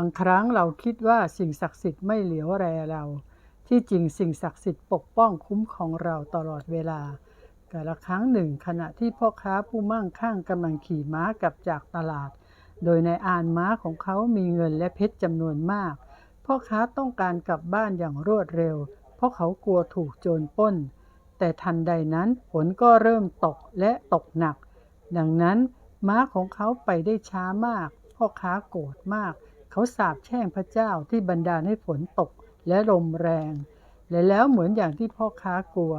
างครั้งเราคิดว่าสิ่งศักดิ์สิทธิ์ไม่เหลียวแลเรา ที่จริงสิ่งศักดิ์สิทธิ์ปกป้องคุ้มของเราตลอดเวลา แต่ละครั้งหนึ่งขณะที่พ่อค้าผู้มั่งคั่งกำลังขี่ม้ากลับจากตลาด โดยในอานม้าของเขามีเงินและเพชรจำนวนมาก พ่อค้าต้องการกลับบ้านอย่างรวดเร็ว เพราะเขากลัวถูกโจรปล้น แต่ทันใดนั้นฝนก็เริ่มตกและตกหนัก ดังนั้นม้าของเขาไปได้ช้ามากพ่อค้าโกรธมาก เขาสาปแช่งพระเจ้าที่บันดาลให้ฝนตกและลมแรง และแล้วเหมือนอย่างที่พ่อค้ากลัว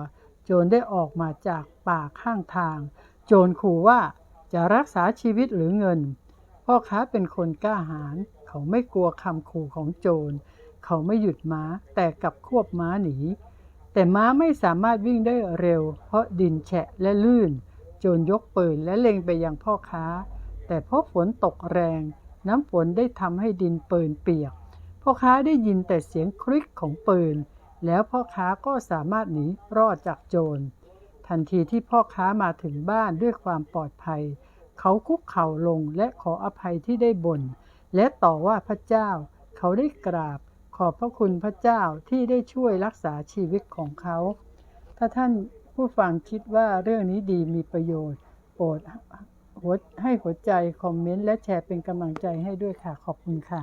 โจรได้ออกมาจากป่าข้างทาง โจรขู่ว่าจะรักษาชีวิตหรือเงิน พ่อค้าเป็นคนกล้าหาญเขาไม่กลัวคำขู่ของโจร เขาไม่หยุดม้าแต่กลับควบม้าหนี แต่ม้าไม่สามารถวิ่งได้เร็ว เพราะดินแฉะและลื่น โจรยกปืนและเล็งไปยังพ่อค้า แต่เพราะฝนตกแรง น้ำฝนได้ทำให้ดินเปืนเปียก พ่อค้าได้ยินแต่เสียงคลิกของปืน แล้วพ่อค้าก็สามารถหนีรอดจากโจร ทันทีที่พ่อค้ามาถึงบ้านด้วยความปลอดภัย เขาคุกเข่าลงและขออภัยที่ได้บ่น และต่อว่าพระเจ้า เขาได้กราบขอบพระคุณพระเจ้าที่ได้ช่วยรักษาชีวิตของเขา ถ้าท่านผู้ฟังคิดว่าเรื่องนี้ดีมีประโยชน์ โปรด หัวให้หัวใจ คอมเมนต์ และแชร์เป็นกำลังใจให้ด้วยค่ะ ขอบคุณค่ะ